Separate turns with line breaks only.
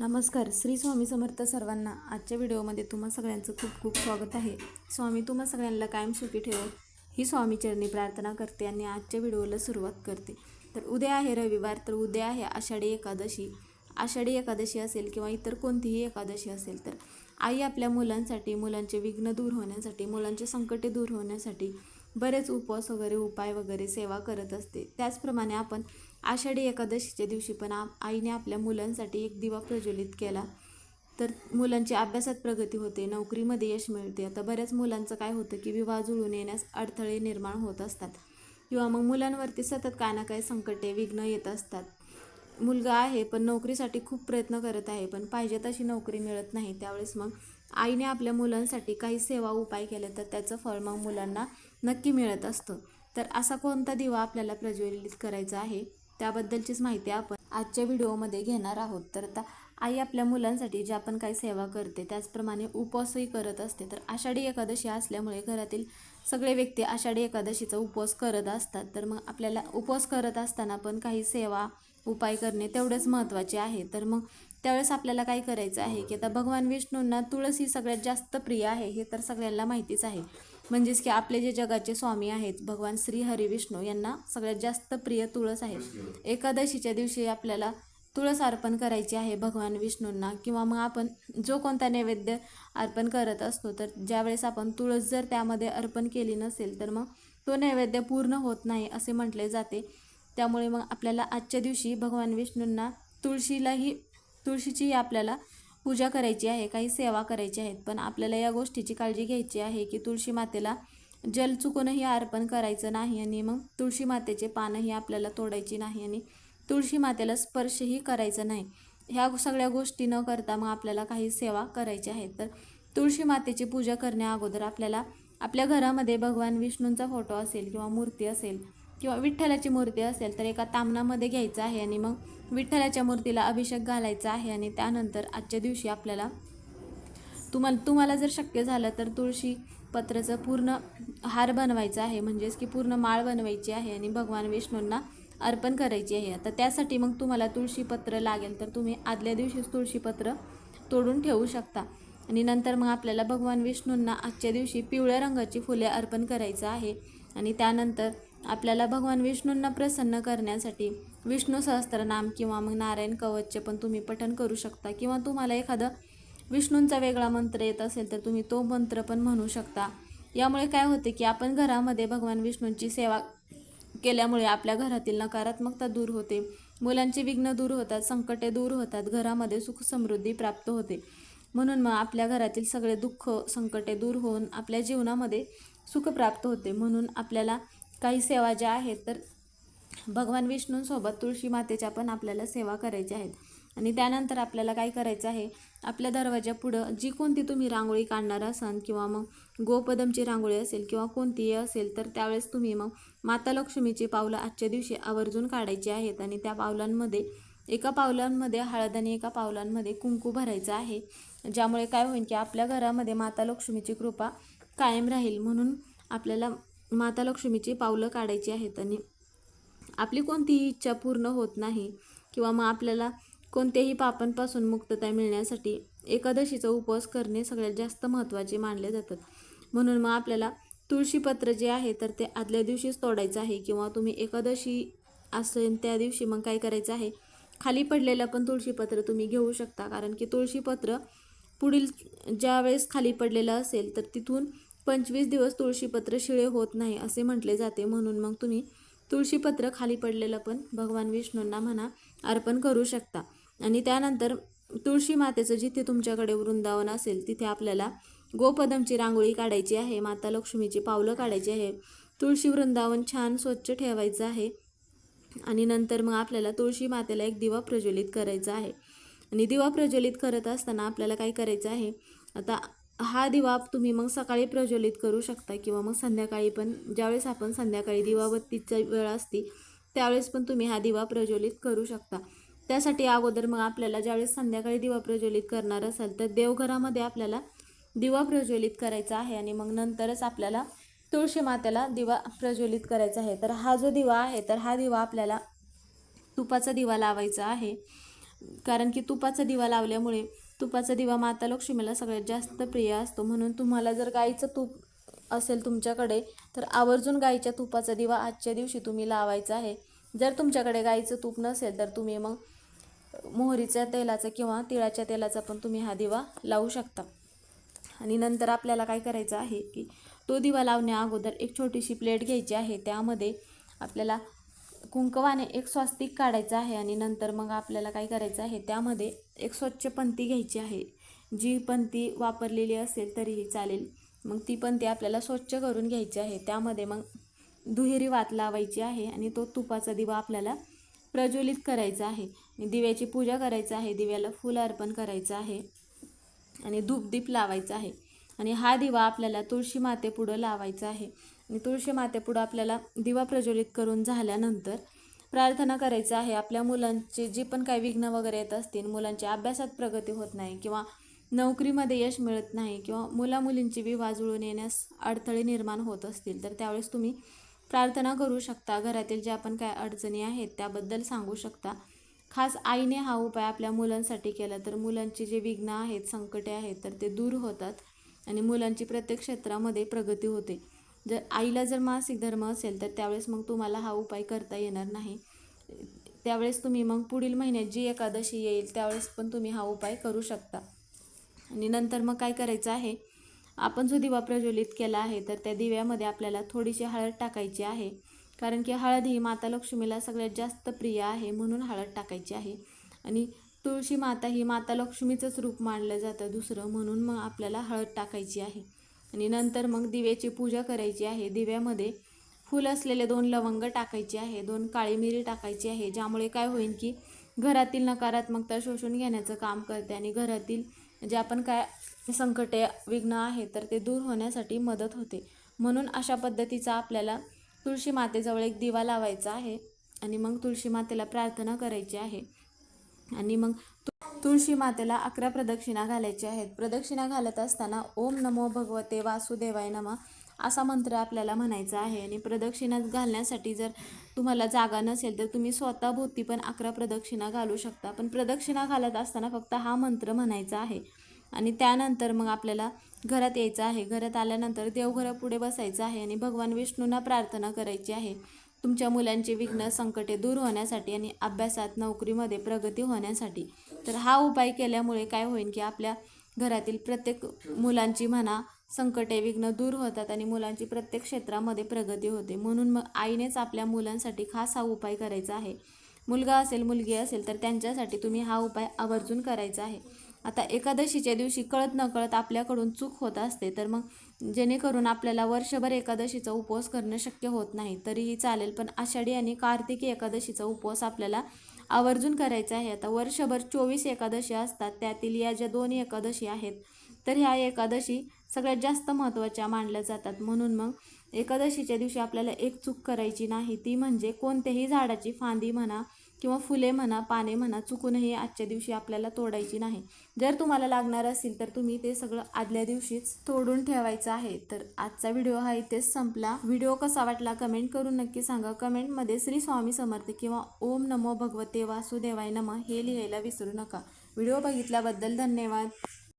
नमस्कार श्री स्वामी समर्थ सर्वांना आजच्या व्हिडिओमध्ये तुम्हा सगळ्यांचं खूप खूप स्वागत आहे. स्वामी तुम्हा सगळ्यांना कायम सुखी ठेवो. ही स्वामी चरणी प्रार्थना करते आणि आजच्या व्हिडिओला सुरुवात करते. तर उद्या आहे रविवार तर उद्या आहे आषाढी एकादशी. आषाढी एकादशी असेल किंवा इतर कोणतीही एकादशी असेल तर आई आपल्या मुलांसाठी मुलांचे विघ्न दूर होण्यासाठी मुलांचे संकटे दूर होण्यासाठी बरेच उपवास वगैरे उपाय वगैरे सेवा करत असते. त्याचप्रमाणे आपण आषाढी एकादशीच्या दिवशी पण आ आईने आपल्या मुलांसाठी एक दिवा प्रज्वलित केला. तर मुलांची अभ्यासात प्रगती होते नोकरीमध्ये यश मिळते. आता बऱ्याच मुलांचं काय होतं की विवाह जुळून येण्यास अडथळे निर्माण होत असतात. किंवा मग मुलांवरती सतत काय ना काय संकटे विघ्न येत असतात. मुलगा आहे पण नोकरीसाठी खूप प्रयत्न करत आहे पण पाहिजे तशी नोकरी मिळत नाही. त्यावेळेस मग आईने आपल्या मुलांसाठी काही सेवा उपाय केले तर त्याचं फळ मग मुलांना नक्की मिळत असतं. तर असा कोणता दिवा आपल्याला प्रज्वलित करायचा आहे? त्याबद्दलचीच माहिती आपण आजच्या व्हिडिओमध्ये घेणार आहोत. तर आता आई आपल्या मुलांसाठी जे आपण काही सेवा करते त्याचप्रमाणे उपवासही करत असते. तर आषाढी एकादशी असल्यामुळे घरातील सगळे व्यक्ती आषाढी एकादशीचा उपवास करत असतात. तर मग आपल्याला उपवास करत असताना पण काही सेवा उपाय करणे तेवढेच महत्त्वाचे आहे. तर मग त्यावेळेस आपल्याला काय करायचं आहे की आता भगवान विष्णूंना तुळस ही सगळ्यात जास्त प्रिय आहे हे तर सगळ्यांना माहितीच आहे. म्हणजेच की आपले जे जगाचे स्वामी आहेत भगवान श्री हरिविष्णू यांना सगळ्यात जास्त प्रिय तुळस आहे. एकादशीच्या दिवशी आपल्याला तुळस अर्पण करायची आहे भगवान विष्णूंना किंवा मग आपण जो कोणता नैवेद्य अर्पण करत असतो तर ज्यावेळेस आपण तुळस जर त्यामध्ये अर्पण केली नसेल तर मग तो नैवेद्य पूर्ण होत नाही असे म्हटले जाते. त्यामुळे मग आपल्याला आजच्या दिवशी भगवान विष्णूंना तुळशीलाही तुळशीचीही आपल्याला पूजा करायची आहे काही सेवा करायची आहेत पण आपल्याला या गोष्टीची काळजी घ्यायची आहे की तुळशी मातेला जल चुकूनही अर्पण करायचं नाही आणि मग तुळशी मातेचे पानंही आपल्याला तोडायची नाही आणि तुळशी मातेला स्पर्शही करायचा नाही. ह्या सगळ्या गोष्टी न करता मग आपल्याला काही सेवा करायच्या आहेत तर तुळशी मातेची पूजा करण्या अगोदर आपल्याला आपल्या घरामध्ये भगवान विष्णूंचा फोटो असेल किंवा मूर्ती असेल किंवा विठ्ठलाची मूर्ती असेल तर एका तामणामध्ये घ्यायचं आहे आणि मग विठ्ठलाच्या मूर्तीला अभिषेक घालायचा आहे आणि त्यानंतर आजच्या दिवशी आपल्याला तुम्हाला तुम्हाला जर शक्य झालं तर तुळशी पत्राचं पूर्ण हार बनवायचा आहे. म्हणजेच की पूर्ण माळ बनवायची आहे आणि भगवान विष्णूंना अर्पण करायची आहे. आता त्यासाठी मग तुम्हाला तुळशीपत्र लागेल तर तुम्ही आदल्या दिवशीच तुळशीपत्र तोडून ठेवू शकता. आणि नंतर मग आपल्याला भगवान विष्णूंना आजच्या दिवशी पिवळ्या रंगाची फुले अर्पण करायचं आहे. आणि त्यानंतर आपल्याला भगवान विष्णूंना प्रसन्न करण्यासाठी विष्णू सहस्त्रनाम किंवा मग नारायण कवचचे पण तुम्ही पठण करू शकता. किंवा तुम्हाला एखादं विष्णूंचा वेगळा मंत्र येत असेल तर तुम्ही तो मंत्र पण म्हणू शकता. यामुळे काय होते की आपण घरामध्ये भगवान विष्णूंची सेवा केल्यामुळे आपल्या घरातील नकारात्मकता दूर होते. मुलांचे विघ्न दूर होतात संकटे दूर होतात घरामध्ये सुख समृद्धी प्राप्त होते. म्हणून मग आपल्या घरातील सगळे दुःख संकटे दूर होऊन आपल्या जीवनामध्ये सुख प्राप्त होते. म्हणून आपल्याला काही सेवा ज्या आहेत तर भगवान विष्णूंसोबत तुळशी मातेच्या पण आपल्याला सेवा करायच्या आहेत. आणि त्यानंतर आपल्याला काय करायचं आहे आपल्या दरवाजा पुढं जी कोणती तुम्ही रांगोळी काढणार असाल किंवा मग गोपदमची रांगोळी असेल किंवा कोणतीही असेल तर त्यावेळेस तुम्ही मग माता लक्ष्मीची पावलं आजच्या दिवशी आवर्जून काढायची आहेत. आणि त्या पावलांमध्ये एका पावलांमध्ये हळद आणि एका पावलांमध्ये कुंकू भरायचं आहे. ज्यामुळे काय होईल की आपल्या घरामध्ये माता लक्ष्मीची कृपा कायम राहील. म्हणून आपल्याला माता लक्ष्मीची पावलं काढायची आहेत आणि आपली कोणतीही इच्छा पूर्ण होत नाही किंवा मग आपल्याला कोणत्याही पापांपासून मुक्तता मिळण्यासाठी एकादशीचा उपवास करणे सगळ्यात जास्त महत्त्वाचे मानले जातात. म्हणून मग आपल्याला तुळशीपत्र जे आहे तर ते आदल्या दिवशीच तोडायचं आहे किंवा तुम्ही एकादशी असेल त्या दिवशी मग काय करायचं आहे? खाली पडलेलं पण तुळशीपत्र तुम्ही घेऊ शकता. कारण की तुळशीपत्र पुढील ज्या वेळेस खाली पडलेलं असेल तर तिथून पंचवीस दिवस तुळशीपत्र शिळे होत नाही असे म्हटले जाते. म्हणून मग तुम्ही तुळशीपत्र खाली पडलेलं पण भगवान विष्णूंना म्हणा अर्पण करू शकता. आणि त्यानंतर तुळशी मातेचं जिथे तुमच्याकडे वृंदावन असेल तिथे आपल्याला गोपदमची रांगोळी काढायची आहे माता लक्ष्मीची पावलं काढायची आहे. तुळशी वृंदावन छान स्वच्छ ठेवायचं आहे. आणि नंतर मग आपल्याला तुळशी मातेला एक दिवा प्रज्वलित करायचा आहे. आणि दिवा प्रज्वलित करत असताना आपल्याला काय करायचं आहे? आता हा दिवा तुम्ही मग सकाळी प्रज्वलित करू शकता किंवा मग संध्याकाळी पण ज्यावेळेस आपण संध्याकाळी दिवाबत्तीचा वेळ असते त्यावेळेस पण तुम्ही हा दिवा प्रज्वलित करू शकता. त्यासाठी अगोदर मग आपल्याला ज्यावेळेस संध्याकाळी दिवा प्रज्वलित करणार असाल तर देवघरामध्ये आपल्याला दिवा प्रज्वलित करायचा आहे आणि मग नंतरच आपल्याला तुळशी मातेला दिवा प्रज्वलित करायचा आहे. तर हा जो दिवा आहे तर हा दिवा आपल्याला तुपाचा दिवा लावायचा आहे. कारण की तुपाचा दिवा लावल्यामुळे तुपाचा दिवा माता लक्ष्मीला सगळ्यात जास्त प्रिय असतो. म्हणून तुम्हाला जर गाईचं तूप असेल तुमच्याकडे तर आवर्जून गाईच्या तुपाचा दिवा आजच्या दिवशी तुम्ही लावायचा आहे. जर तुमच्याकडे गाईचं तूप नसेल तर तुम्ही मग मोहरीच्या तेलाचा किंवा तिळाच्या तेलाचा पण तुम्ही हा दिवा लावू शकता. आणि नंतर आपल्याला काय करायचं आहे की तो दिवा लावण्या अगोदर एक छोटीशी प्लेट घ्यायची आहे. त्यामध्ये आपल्याला कुंकवाने एक स्वास्तिक काढायचं आहे आणि नंतर मग आपल्याला काय करायचं आहे? त्यामध्ये एक स्वच्छ पंथी घ्यायची आहे. जी पंती वापरलेली असेल तरीही चालेल. मग ती पंती आपल्याला स्वच्छ करून घ्यायची आहे. त्यामध्ये मग दुहेरी वात लावायची आहे आणि तो तुपाचा दिवा आपल्याला प्रज्वलित करायचा आहे. दिव्याची पूजा करायचं आहे. दिव्याला फुल अर्पण करायचं आहे. आणि धूपदीप लावायचा आहे. आणि हा दिवा आपल्याला तुळशी मातेपुढं लावायचा आहे. आणि तुळशी मातेपुढं आपल्याला दिवा प्रज्वलित करून झाल्यानंतर प्रार्थना करायचं आहे. आपल्या मुलांचे जी पण काही विघ्न वगैरे येत असतील मुलांच्या अभ्यासात प्रगती होत नाही किंवा नोकरीमध्ये यश मिळत नाही किंवा मुलामुलींची विवाह जुळून येण्यास अडथळे निर्माण होत असतील तर त्यावेळेस तुम्ही प्रार्थना करू शकता. घरातील ज्या पण काय अडचणी आहेत त्याबद्दल सांगू शकता. खास आईने हा उपाय आपल्या मुलांसाठी केला तर मुलांची जे विघ्न आहेत संकटे आहेत तर ते दूर होतात आणि मुलांची प्रत्येक क्षेत्रामध्ये प्रगती होते. जर आईला जर मासिक धर्म असेल तर त्यावेळेस मग तुम्हाला हा उपाय करता येणार नाही. त्यावेळेस तुम्ही मग पुढील महिन्यात जी एकादशी येईल त्यावेळेस पण तुम्ही हा उपाय करू शकता. आणि नंतर मग काय करायचं आहे आपण जो दिवा प्रज्वलित केला आहे तर त्या दिव्यामध्ये आपल्याला थोडीशी हळद टाकायची आहे. कारण की हळद ही माता लक्ष्मीला सगळ्यात जास्त प्रिय आहे म्हणून हळद टाकायची आहे. आणि तुळशी माता ही माता लक्ष्मीचंच रूप मानलं जातं दुसरं म्हणून मग आपल्याला हळद टाकायची आहे. आणि नंतर मग दिव्याची पूजा करायची आहे. दिव्यामध्ये फुल असलेले दोन लवंग टाकायचे आहे. दोन काळी मिरी टाकायची आहे ज्यामुळे काय होईल की घरातील नकारात्मकता शोषून घेण्याचं काम करते आणि घरातील जे आपण काय संकटे विघ्न आहे तर ते दूर होण्यासाठी मदत होते. म्हणून अशा पद्धतीचा आपल्याला तुळशी मातेजवळ एक दिवा लावायचा आहे आणि मग तुळशी मातेला प्रार्थना करायची आहे. आणि मग तुळशी मातेला अकरा प्रदक्षिणा घालायच्या आहेत. प्रदक्षिणा घालत असताना ओम नमो भगवते वासुदेवाय नमः असा मंत्र आपल्याला म्हणायचा आहे. आणि प्रदक्षिणा घालण्यासाठी जर तुम्हाला जागा नसेल तर तुम्ही स्वतः भोवती पण अकरा प्रदक्षिणा घालू शकता. पण प्रदक्षिणा घालत असताना फक्त हा मंत्र म्हणायचा आहे. आणि त्यानंतर मग आपल्याला घरात यायचं आहे. घरात आल्यानंतर देवघरापुढे बसायचं आहे आणि भगवान विष्णूंना प्रार्थना करायची आहे. तुमच्या मुलांचे विघ्न संकटे दूर होण्यासाठी आणि अभ्यासात नोकरीमध्ये प्रगती होण्यासाठी. तर हा उपाय केल्यामुळे काय होईल की आपल्या घरातील प्रत्येक मुलांची म्हणा संकटे विघ्न दूर होतात आणि मुलांची प्रत्येक क्षेत्रामध्ये प्रगती होते. म्हणून मग आईनेच आपल्या मुलांसाठी खास हा उपाय करायचा आहे. मुलगा असेल मुलगी असेल तर त्यांच्यासाठी तुम्ही हा उपाय आवर्जून करायचा आहे. आता एकादशीच्या दिवशी कळत न कळत आपल्याकडून चूक होत असते तर मग जेणेकरून आपल्याला वर्षभर एकादशीचा उपवास करणं शक्य होत नाही तरीही चालेल. पण आषाढी आणि कार्तिकी एकादशीचा उपवास आपल्याला आवर्जून करायचा आहे. आता वर्षभर चोवीस एकादशी असतात त्यातील या ज्या दोन एकादशी आहेत तर ह्या एकादशी सगळ्यात जास्त महत्त्वाच्या मानल्या जातात. म्हणून मग एकादशीच्या दिवशी आपल्याला एक चूक करायची नाही ती म्हणजे कोणत्याही झाडाची फांदी म्हणा किंवा फुले म्हणा पाने म्हणा चुकूनही आजच्या दिवशी आपल्याला तोडायची नाही. जर तुम्हाला लागणार असेल तर तुम्ही ते सगळं आदल्या दिवशीच तोडून ठेवायचं आहे. तर आजचा व्हिडिओ हा इथेच संपला. व्हिडिओ कसा वाटला कमेंट करून नक्की सांगा. कमेंटमध्ये श्री स्वामी समर्थ किंवा ओम नमो भगवते वासुदेवाय नम हे लिहायला विसरू नका. व्हिडिओ बघितल्याबद्दल धन्यवाद.